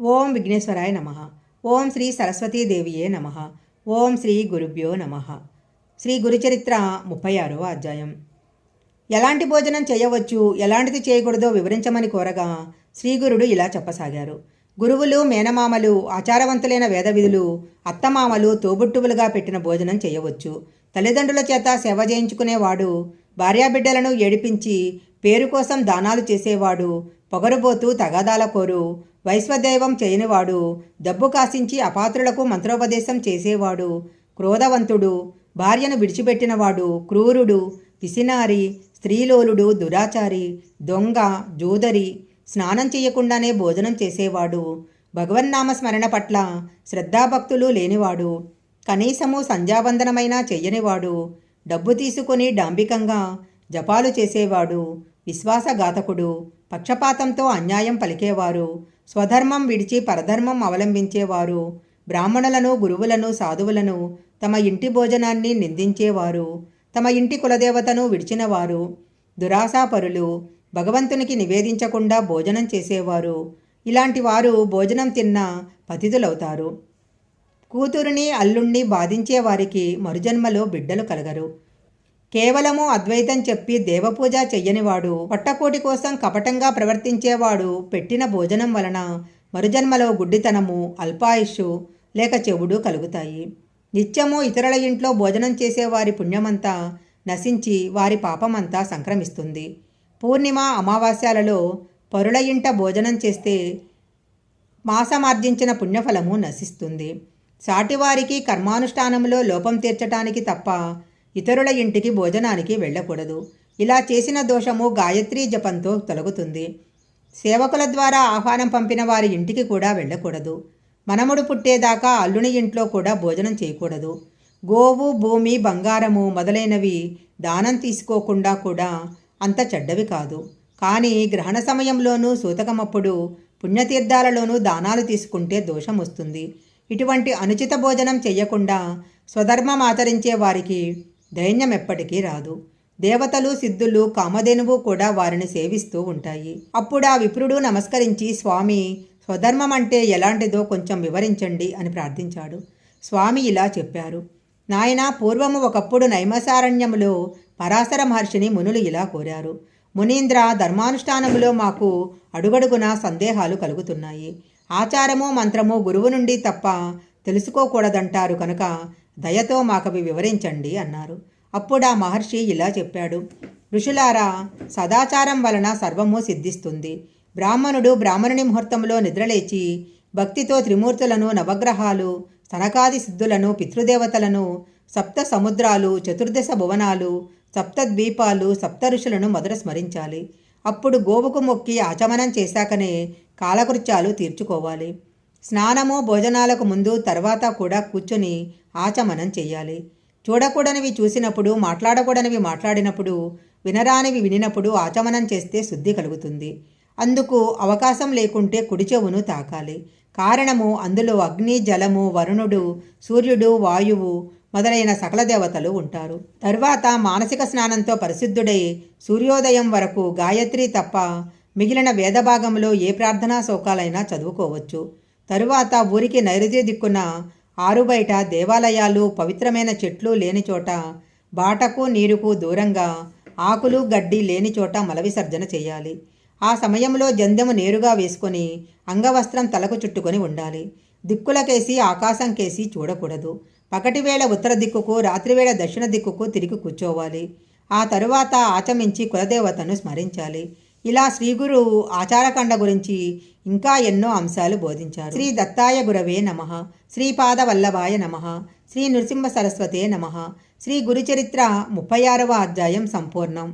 ఓం విఘ్నేశ్వరాయ నమ. ఓం శ్రీ సరస్వతీదేవియే నమ. ఓం శ్రీ గురుభ్యో నమ. శ్రీ గురుచరిత్ర ముప్పై ఆరవ అధ్యాయం. ఎలాంటి భోజనం చేయవచ్చు ఎలాంటిది చేయకూడదో వివరించమని కోరగా శ్రీగురుడు ఇలా చెప్పసాగారు. గురువులు మేనమామలు ఆచారవంతులైన వేదవిధులు అత్తమామలు తోబుట్టువులుగా పెట్టిన భోజనం చేయవచ్చు. తల్లిదండ్రుల చేత సేవ చేయించుకునేవాడు భార్యాబిడ్డలను ఏడిపించి పేరు కోసం దానాలు చేసేవాడు పొగరుబోతూ తగాదాల కోరు వైశ్వదైవం చేయనివాడు డబ్బు కాసించి అపాత్రులకు మంత్రోపదేశం చేసేవాడు క్రోధవంతుడు భార్యను విడిచిపెట్టినవాడు క్రూరుడు పిసినారి స్త్రీలోలుడు దురాచారి దొంగ జూదరి స్నానం చేయకుండానే భోజనం చేసేవాడు భగవన్నామ స్మరణ పట్ల శ్రద్ధాభక్తులు లేనివాడు కనీసము సంధ్యావందనమైనా చెయ్యనివాడు డబ్బు తీసుకొని డాంబికంగా జపాలు చేసేవాడు విశ్వాసఘాతకుడు పక్షపాతంతో అన్యాయం పలికేవారు. స్వధర్మం విడిచి పరధర్మం అవలంబించేవారు. బ్రాహ్మణులను గురువులను సాధువులను తమ ఇంటి భోజనాన్ని నిందించేవారు. తమ ఇంటి కులదేవతను విడిచినవారు. దురాశాపరులు భగవంతునికి నివేదించకుండా భోజనం చేసేవారు. ఇలాంటి వారు భోజనం తిన్న పతిథులవుతారు కూతురుని అల్లుణ్ణి బాధించే వారికి మరుజన్మలో బిడ్డలు కలగరు. కేవలము అద్వైతం చెప్పి దేవపూజ చెయ్యనివాడు పొట్టకోటి కోసం కపటంగా ప్రవర్తించేవాడు పెట్టిన భోజనం వలన మరుజన్మలో గుడ్డితనము అల్పాయుషు లేక చెవుడు కలుగుతాయి. నిత్యము ఇతరుల ఇంట్లో భోజనం చేసేవారి పుణ్యమంతా నశించి వారి పాపమంతా సంక్రమిస్తుంది. పూర్ణిమ అమావాస్యాలలో పరుల ఇంట భోజనం చేస్తే మాసమార్జించిన పుణ్యఫలము నశిస్తుంది. సాటివారికి కర్మానుష్ఠానంలో లోపం తీర్చటానికి తప్ప ఇతరుల ఇంటికి భోజనానికి వెళ్ళకూడదు. ఇలా చేసిన దోషము గాయత్రీ జపంతో తొలగుతుంది. సేవకుల ద్వారా ఆహ్వానం పంపిన వారి ఇంటికి కూడా వెళ్ళకూడదు. మనముడు పుట్టేదాకా అల్లుని ఇంట్లో కూడా భోజనం చేయకూడదు. గోవు భూమి బంగారము మొదలైనవి దానం తీసుకోకుండా కూడా అంత చెడ్డవి కాదు. కానీ గ్రహణ సమయంలోనూ సూతకమప్పుడు పుణ్యతీర్థాలలోనూ దానాలు తీసుకుంటే దోషం వస్తుంది. ఇటువంటి అనుచిత భోజనం చేయకుండా స్వధర్మం ఆచరించే వారికి దైన్యం ఎప్పటికీ రాదు. దేవతలు సిద్ధులు కామధేనువు కూడా వారిని సేవిస్తూ ఉంటాయి. అప్పుడు ఆ విప్రుడు నమస్కరించి స్వామి స్వధర్మం అంటే ఎలాంటిదో కొంచెం వివరించండి అని ప్రార్థించాడు. స్వామి ఇలా చెప్పారు. నాయన పూర్వము ఒకప్పుడు నైమసారణ్యములో పరాశర మహర్షిని మునులు ఇలా కోరారు. మునీంద్ర ధర్మానుష్ఠానములో మాకు అడుగడుగున సందేహాలు కలుగుతున్నాయి. ఆచారము మంత్రము గురువు నుండి తప్ప తెలుసుకోకూడదంటారు కనుక దయతో మాకవి వివరించండి అన్నారు. అప్పుడు ఆ మహర్షి ఇలా చెప్పాడు. ఋషులారా సదాచారం వలన సర్వము సిద్ధిస్తుంది. బ్రాహ్మణుడు బ్రాహ్మణుని ముహూర్తంలో నిద్రలేచి భక్తితో త్రిమూర్తులను నవగ్రహాలు సనకాది సిద్ధులను పితృదేవతలను సప్త సముద్రాలు చతుర్దశ భువనాలు సప్త ద్వీపాలు సప్త ఋషులను మొదట స్మరించాలి. అప్పుడు గోవుకు మొక్కి ఆచమనం చేశాకనే కాలకృత్యాలు తీర్చుకోవాలి. స్నానము భోజనాలకు ముందు తర్వాత కూడా కూర్చొని ఆచమనం చేయాలి చూడకూడనివి చూసినప్పుడు మాట్లాడకూడనివి మాట్లాడినప్పుడు వినరానివి వినినప్పుడు ఆచమనం చేస్తే శుద్ధి కలుగుతుంది. అందుకు అవకాశం లేకుంటే కుడి చెవును తాకాలి. కారణము అందులో అగ్ని జలము వరుణుడు సూర్యుడు వాయువు మొదలైన సకల దేవతలు ఉంటారు. తరువాత మానసిక స్నానంతో పరిశుద్ధుడై సూర్యోదయం వరకు గాయత్రి తప్ప మిగిలిన వేదభాగంలో ఏ ప్రార్థనా శోకాలైనా చదువుకోవచ్చు. తరువాత ఊరికి నైరుతి దిక్కున ఆరుబయట దేవాలయాలు పవిత్రమైన చెట్లు లేని చోట బాటకు నీరుకు దూరంగా ఆకులు గడ్డి లేని చోట మల విసర్జన చేయాలి. ఆ సమయంలో జందెము నేరుగా వేసుకొని అంగవస్త్రం తలకు చుట్టుకొని ఉండాలి. దిక్కులకేసి ఆకాశం కేసి చూడకూడదు. పగటివేళ ఉత్తర దిక్కుకు రాత్రివేళ దక్షిణ దిక్కుకు తిరిగి కూర్చోవాలి. ఆ తరువాత ఆచమించి కులదేవతను స్మరించాలి. ఇలా శ్రీగురువు ఆచారకండ గురించి ఇంకా ఎన్నో అంశాలు బోధించారు. శ్రీ దత్తాయ గురవే నమ శ్రీపాద వల్లభాయ నమ శ్రీ నృసింహ సరస్వతే నమ శ్రీ గురుచరిత్ర ముప్పై ఆరవ అధ్యాయం సంపూర్ణం.